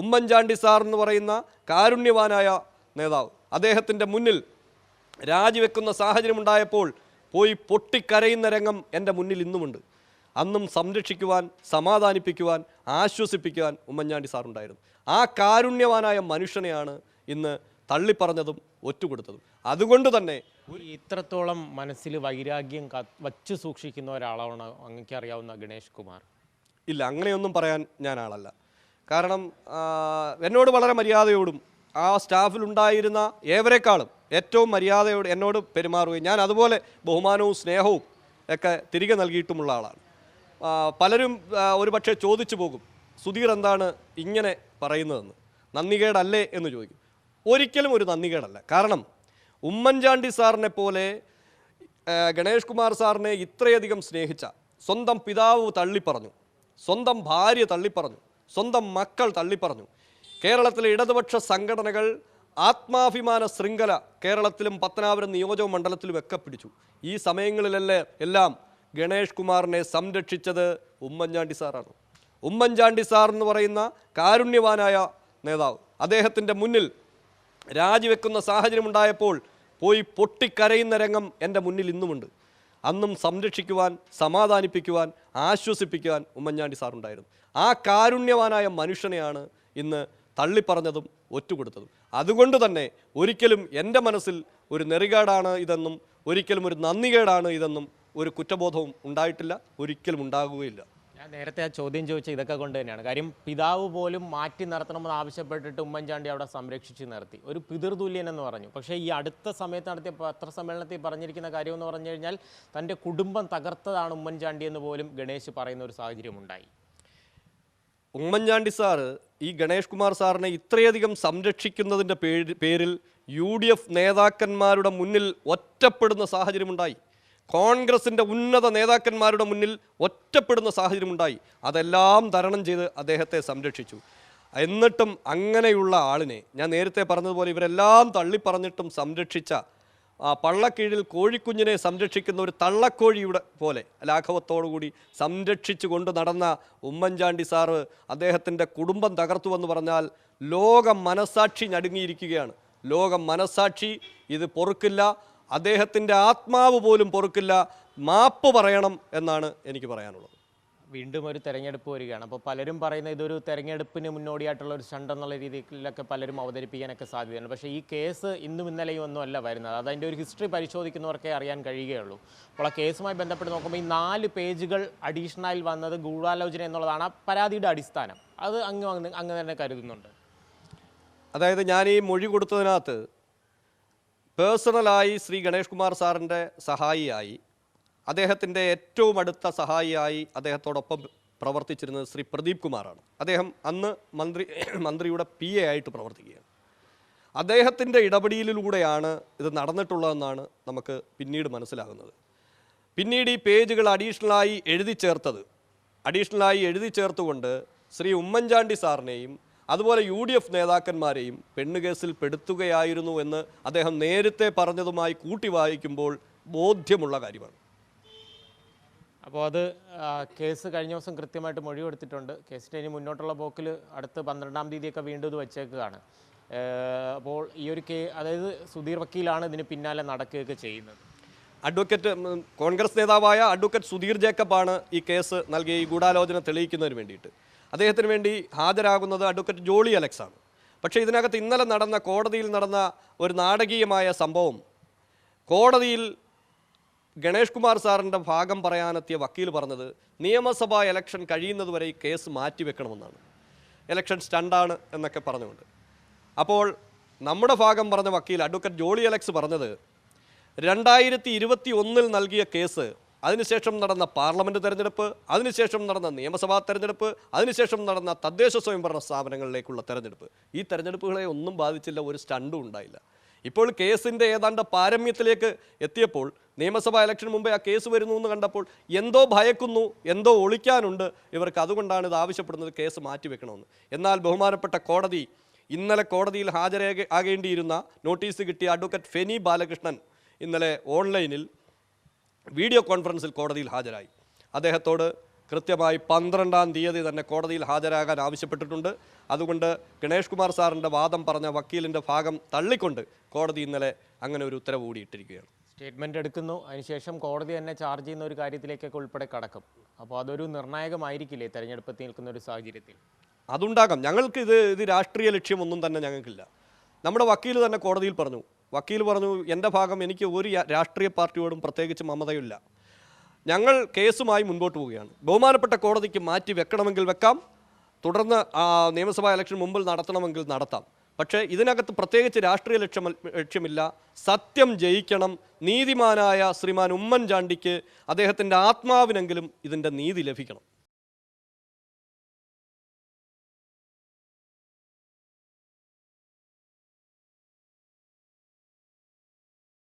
Oommen Chandy sir എന്ന് പറയുന്ന കാരുണ്യവാനായ നേതാവ്. അദ്ദേഹത്തിന്റെ മുന്നിൽ രാജിവെക്കുന്ന സാഹചര്യമുണ്ടായപ്പോൾ പോയി പൊട്ടിക്കരയുന്ന രംഗം എന്റെ മുന്നിൽ ഇന്നുമുണ്ട്. അന്നും സംരക്ഷിക്കുവാൻ സമാധാനിപ്പിക്കുവാൻ ആശ്വസിപ്പിക്കുവാൻ ഉമ്മൻചാണ്ടി സാറുണ്ടായിരുന്നു ആ കാരുണ്യവാനായ മനുഷ്യനെയാണ് ഇന്ന് തള്ളിപ്പറഞ്ഞതും ഒറ്റുകൊടുത്തതും. അതുകൊണ്ട് തന്നെ ഇത്രത്തോളം മനസ്സിൽ വൈരാഗ്യം വച്ച് വച്ചു സൂക്ഷിക്കുന്ന ഒരാളാണ് അങ്ങനെ അറിയാവുന്ന ഗണേഷ് കുമാർ? ഇല്ല അങ്ങനെയൊന്നും പറയാൻ ഞാൻ ആളല്ല. കാരണം എന്നോട് വളരെ മര്യാദയോടും ആ സ്റ്റാഫിലുണ്ടായിരുന്ന ഏവരെക്കാളും ഏറ്റവും മര്യാദയോട് എന്നോട് പെരുമാറുകയും ഞാൻ അതുപോലെ ബഹുമാനവും സ്നേഹവും ഒക്കെ തിരികെ നൽകിയിട്ടുമുള്ള ആളാണ്. പലരും ഒരു പക്ഷേ ചോദിച്ചു പോകും സുധീർ എന്താണ് ഇങ്ങനെ പറയുന്നതെന്ന്? നന്ദികേടല്ലേ? എന്ന് ചോദിക്കും. ഒരിക്കലും ഒരു നന്ദികേടല്ല. കാരണം ഉമ്മൻചാണ്ടി സാറിനെ പോലെ ഗണേഷ് കുമാർ സാറിനെ ഇത്രയധികം സ്നേഹിച്ച സ്വന്തം പിതാവ് തള്ളിപ്പറഞ്ഞു സ്വന്തം ഭാര്യ തള്ളിപ്പറഞ്ഞു സ്വന്തം മക്കൾ തള്ളിപ്പറഞ്ഞു. കേരളത്തിലെ ഇടതുപക്ഷ സംഘടനകൾ ആത്മാഭിമാന ശൃംഖല കേരളത്തിലും പത്തനാപുരം നിയോജക മണ്ഡലത്തിലും ഒക്കെ പിടിച്ചു. ഈ സമയങ്ങളിലല്ലേ എല്ലാം ഗണേഷ് കുമാറിനെ സംരക്ഷിച്ചത് ഉമ്മൻചാണ്ടി സാറാണ്. ഉമ്മൻചാണ്ടി സാർ എന്ന് പറയുന്ന കാരുണ്യവാനായ നേതാവ്. അദ്ദേഹത്തിന്റെ മുന്നിൽ രാജിവെക്കുന്ന സാഹചര്യമുണ്ടായപ്പോൾ പോയി പൊട്ടിക്കരയുന്ന രംഗം എന്റെ മുന്നിൽ ഇന്നുമുണ്ട്. അന്നും സംരക്ഷിക്കുവാൻ സമാധാനിപ്പിക്കുവാൻ ആശ്വസിപ്പിക്കുവാൻ ഉമ്മൻചാണ്ടി സാറുണ്ടായിരുന്നു. ആ കാരുണ്യവാനായ മനുഷ്യനെയാണ് ഇന്ന് തള്ളിപ്പറഞ്ഞതും ഒറ്റുകൊടുത്തതും. അതുകൊണ്ട് തന്നെ ഒരിക്കലും എന്റെ മനസ്സിൽ ഒരു നെറികേടാണ് ഇതെന്നും ഒരിക്കലും ഒരു നന്ദികേടാണ് ഇതെന്നും ഒരു കുറ്റബോധവും ഉണ്ടായിട്ടില്ല ഒരിക്കലും ഉണ്ടാകുകയില്ല. ഞാൻ നേരത്തെ ആ ചോദ്യം ചോദിച്ച ഇതൊക്കെ കൊണ്ട് തന്നെയാണ്. കാര്യം പിതാവ് പോലും മാറ്റി നിർത്തണമെന്ന് ആവശ്യപ്പെട്ടിട്ട് ഉമ്മൻചാണ്ടി അവിടെ സംരക്ഷിച്ച് നിർത്തി. ഒരു പിതൃതുല്യൻ എന്ന് പറഞ്ഞു. പക്ഷേ ഈ അടുത്ത സമയത്ത് നടത്തിയ പത്രസമ്മേളനത്തിൽ പറഞ്ഞിരിക്കുന്ന കാര്യം എന്ന് പറഞ്ഞു കഴിഞ്ഞാൽ തന്റെ കുടുംബം തകർത്തതാണ് ഉമ്മൻചാണ്ടി എന്ന് പോലും ഗണേശ് പറയുന്ന ഒരു സാഹചര്യം ഉണ്ടായി ഉമ്മൻചാണ്ടി സാറ് ഈ ഗണേഷ് കുമാർ സാറിനെ ഇത്രയധികം സംരക്ഷിക്കുന്നതിന്റെ പേര് പേരിൽ യു ഡി എഫ് നേതാക്കന്മാരുടെ മുന്നിൽ ഒറ്റപ്പെടുന്ന സാഹചര്യമുണ്ടായി. കോൺഗ്രസിന്റെ ഉന്നത നേതാക്കന്മാരുടെ മുന്നിൽ ഒറ്റപ്പെടുന്ന സാഹചര്യമുണ്ടായി. അതെല്ലാം തരണം ചെയ്ത് അദ്ദേഹത്തെ സംരക്ഷിച്ചു. എന്നിട്ടും അങ്ങനെയുള്ള ആളിനെ ഞാൻ നേരത്തെ പറഞ്ഞതുപോലെ ഇവരെല്ലാം തള്ളിപ്പറഞ്ഞിട്ടും സംരക്ഷിച്ച ആ പള്ളക്കീഴിൽ കോഴിക്കുഞ്ഞിനെ സംരക്ഷിക്കുന്ന ഒരു തള്ളക്കോഴിയുടെ പോലെ ലാഘവത്തോടുകൂടി സംരക്ഷിച്ചു കൊണ്ട് നടന്ന ഉമ്മൻചാണ്ടി സാറ് അദ്ദേഹത്തിന്റെ കുടുംബം തകർത്തുവെന്ന് പറഞ്ഞാൽ ലോകം മനസാക്ഷി ഞടുങ്ങിയിരിക്കുകയാണ്. ലോകം മനസാക്ഷി ഇത് പൊറുക്കില്ല. അദ്ദേഹത്തിന്റെ ആത്മാവ് പോലും പൊറുക്കില്ല. മാപ്പ് പറയണം എന്നാണ് എനിക്ക് പറയാനുള്ളത്. വീണ്ടും ഒരു തെരഞ്ഞെടുപ്പ് വരികയാണ്. അപ്പോൾ പലരും പറയുന്ന ഇതൊരു തെരഞ്ഞെടുപ്പിന് മുന്നോടിയായിട്ടുള്ള ഒരു സ്റ്റണ്ട് എന്നുള്ള രീതിയിലൊക്കെ പലരും അവതരിപ്പിക്കാനൊക്കെ സാധ്യതയുണ്ട്. പക്ഷേ ഈ കേസ് ഇന്നും ഇന്നലെയും ഒന്നും അല്ല വരുന്നത്. അത് അതിന്റെ ഒരു ഹിസ്റ്ററി പരിശോധിക്കുന്നവർക്കേ അറിയാൻ കഴിയുകയുള്ളൂ. അപ്പോൾ ആ കേസുമായി ബന്ധപ്പെട്ട് നോക്കുമ്പോൾ ഈ നാല് പേജുകൾ അഡീഷണൽ വന്നത് ഗൂഢാലോചന എന്നുള്ളതാണ് ആ പരാതിയുടെ അടിസ്ഥാനം. അത് അങ്ങ് അങ്ങ് അങ്ങ് തന്നെ കരുതുന്നുണ്ട്. അതായത് ഞാൻ ഈ മൊഴി കൊടുത്തതിനകത്ത് പേഴ്സണലായി ശ്രീ ഗണേഷ് കുമാർ സാറിന്റെ സഹായിയായി. അദ്ദേഹത്തിന്റെ ഏറ്റവും അടുത്ത സഹായിയായി അദ്ദേഹത്തോടൊപ്പം പ്രവർത്തിച്ചിരുന്നത് ശ്രീ പ്രദീപ് കുമാറാണ്. അദ്ദേഹം അന്ന് മന്ത്രി മന്ത്രിയുടെ പി എ ആയിട്ട് പ്രവർത്തിക്കുകയാണ്. അദ്ദേഹത്തിന്റെ ഇടപെടലിലൂടെയാണ് ഇത് നടന്നിട്ടുള്ളതെന്നാണ് നമുക്ക് പിന്നീട് മനസ്സിലാകുന്നത്. പിന്നീട് ഈ പേജുകൾ അഡീഷണലായി എഴുതി ചേർത്തത് അഡീഷണലായി എഴുതി ചേർത്തുകൊണ്ട് ശ്രീ ഉമ്മൻചാണ്ടി സാറിനെയും അതുപോലെ യു ഡി എഫ് നേതാക്കന്മാരെയും പെണ്ണുകേസിൽ പെടുത്തുകയായിരുന്നു എന്ന് അദ്ദേഹം നേരത്തെ പറഞ്ഞതുമായി കൂട്ടി വായിക്കുമ്പോൾ ബോധ്യമുള്ള കാര്യമാണ്. അപ്പോൾ അത് കേസ് കഴിഞ്ഞ ദിവസം കൃത്യമായിട്ട് മൊഴി കൊടുത്തിട്ടുണ്ട്. കേസിന്റെ ഇനി മുന്നോട്ടുള്ള പോക്കിൽ അടുത്ത് പന്ത്രണ്ടാം തീയതിയൊക്കെ വീണ്ടും ഇത് വച്ചേക്കുകയാണ്. അപ്പോൾ ഈ ഒരു കേ അതായത് സുധീർ വക്കീലാണ് ഇതിന് പിന്നാലെ നടക്കുകയൊക്കെ ചെയ്യുന്നത്. അഡ്വക്കേറ്റ് കോൺഗ്രസ് നേതാവായ അഡ്വക്കേറ്റ് സുധീർ ജേക്കബാണ് ഈ കേസ് നൽകിയ ഈ ഗൂഢാലോചന തെളിയിക്കുന്നതിന് വേണ്ടിയിട്ട്. അദ്ദേഹത്തിന് വേണ്ടി ഹാജരാകുന്നത് അഡ്വക്കേറ്റ് ജോളി അലക്സ് ആണ് പക്ഷേ ഇതിനകത്ത് ഇന്നലെ നടന്ന കോടതിയിൽ നടന്ന ഒരു നാടകീയമായ സംഭവം. കോടതിയിൽ ഗണേഷ് കുമാർ സാറിന്റെ ഭാഗം പറയാനെത്തിയ വക്കീൽ പറഞ്ഞത് നിയമസഭാ ഇലക്ഷൻ കഴിയുന്നതുവരെ ഈ കേസ് മാറ്റിവെക്കണമെന്നാണ് ഇലക്ഷൻ സ്റ്റണ്ടാണ് എന്നൊക്കെ പറഞ്ഞുകൊണ്ട്. അപ്പോൾ നമ്മുടെ ഭാഗം പറഞ്ഞ വക്കീൽ അഡ്വക്കേറ്റ് ജോളി അലക്സ് പറഞ്ഞത് രണ്ടായിരത്തി ഇരുപത്തി ഒന്നിൽ നൽകിയ കേസ് അതിനുശേഷം നടന്ന പാർലമെന്റ് തെരഞ്ഞെടുപ്പ് അതിനുശേഷം നടന്ന നിയമസഭാ തെരഞ്ഞെടുപ്പ് അതിനുശേഷം നടന്ന തദ്ദേശ സ്വയംഭരണ സ്ഥാപനങ്ങളിലേക്കുള്ള തെരഞ്ഞെടുപ്പ്. ഈ തെരഞ്ഞെടുപ്പുകളെ ഒന്നും ബാധിച്ചില്ല ഒരു സ്റ്റണ്ടും ഉണ്ടായില്ല. ഇപ്പോൾ കേസിന്റെ ഏതാണ്ട് പാരമ്യത്തിലേക്ക് എത്തിയപ്പോൾ നിയമസഭാ ഇലക്ഷൻ മുമ്പേ ആ കേസ് വരുന്നു എന്ന് കണ്ടപ്പോൾ എന്തോ ഭയക്കുന്നു എന്തോ ഒളിക്കാനുണ്ട്. ഇവർക്ക് അതുകൊണ്ടാണ് ഇത് ആവശ്യപ്പെടുന്നത് കേസ് മാറ്റിവെക്കണമെന്ന് എന്നാൽ ബഹുമാനപ്പെട്ട കോടതി ഇന്നലെ കോടതിയിൽ ഹാജരാകേണ്ടിയിരുന്ന നോട്ടീസ് കിട്ടിയ അഡ്വക്കേറ്റ് ഫെനി ബാലകൃഷ്ണൻ ഇന്നലെ ഓൺലൈനിൽ വീഡിയോ കോൺഫറൻസിൽ കോടതിയിൽ ഹാജരായി. അദ്ദേഹത്തോട് കൃത്യമായി പന്ത്രണ്ടാം തീയതി തന്നെ കോടതിയിൽ ഹാജരാകാൻ ആവശ്യപ്പെട്ടിട്ടുണ്ട്. അതുകൊണ്ട് ഗണേഷ് കുമാർ സാറിന്റെ വാദം പറഞ്ഞ വക്കീലിന്റെ ഭാഗം തള്ളിക്കൊണ്ട് കോടതി ഇന്നലെ അങ്ങനെ ഒരു ഉത്തരവ് കൂടിയിട്ടിരിക്കുകയാണ്. സ്റ്റേറ്റ്മെന്റ് എടുക്കുന്നു. അതിനുശേഷം കോടതി തന്നെ ചാർജ് ചെയ്യുന്ന ഒരു കാര്യത്തിലേക്കൊക്കെ ഉൾപ്പെടെ കടക്കും. അപ്പോൾ അതൊരു നിർണായകമായിരിക്കില്ലേ തെരഞ്ഞെടുപ്പത്തിൽ നിൽക്കുന്ന ഒരു സാഹചര്യത്തിൽ? അതുണ്ടാകാം. ഞങ്ങൾക്ക് ഇത് ഇത് രാഷ്ട്രീയ ലക്ഷ്യമൊന്നും തന്നെ ഞങ്ങൾക്കില്ല. നമ്മുടെ വക്കീൽ തന്നെ കോടതിയിൽ പറഞ്ഞു വക്കീൽ പറഞ്ഞു എന്റെ ഭാഗം എനിക്ക് ഒരു രാഷ്ട്രീയ പാർട്ടിയോടും പ്രത്യേകിച്ച് മമതയില്ല. ഞങ്ങൾ കേസുമായി മുൻപോട്ട് പോവുകയാണ്. ബഹുമാനപ്പെട്ട കോടതിക്ക് മാറ്റി വെക്കണമെങ്കിൽ വെക്കാം. തുടർന്ന് നിയമസഭാ ഇലക്ഷൻ മുമ്പിൽ നടത്തണമെങ്കിൽ നടത്താം. പക്ഷേ ഇതിനകത്ത് പ്രത്യേകിച്ച് രാഷ്ട്രീയ ലക്ഷ്യം ലക്ഷ്യമില്ല. സത്യം ജയിക്കണം. നീതിമാനായ ശ്രീമാൻ ഉമ്മൻചാണ്ടിക്ക് അദ്ദേഹത്തിന്റെ ആത്മാവിനെങ്കിലും ഇതിന്റെ നീതി ലഭിക്കണം.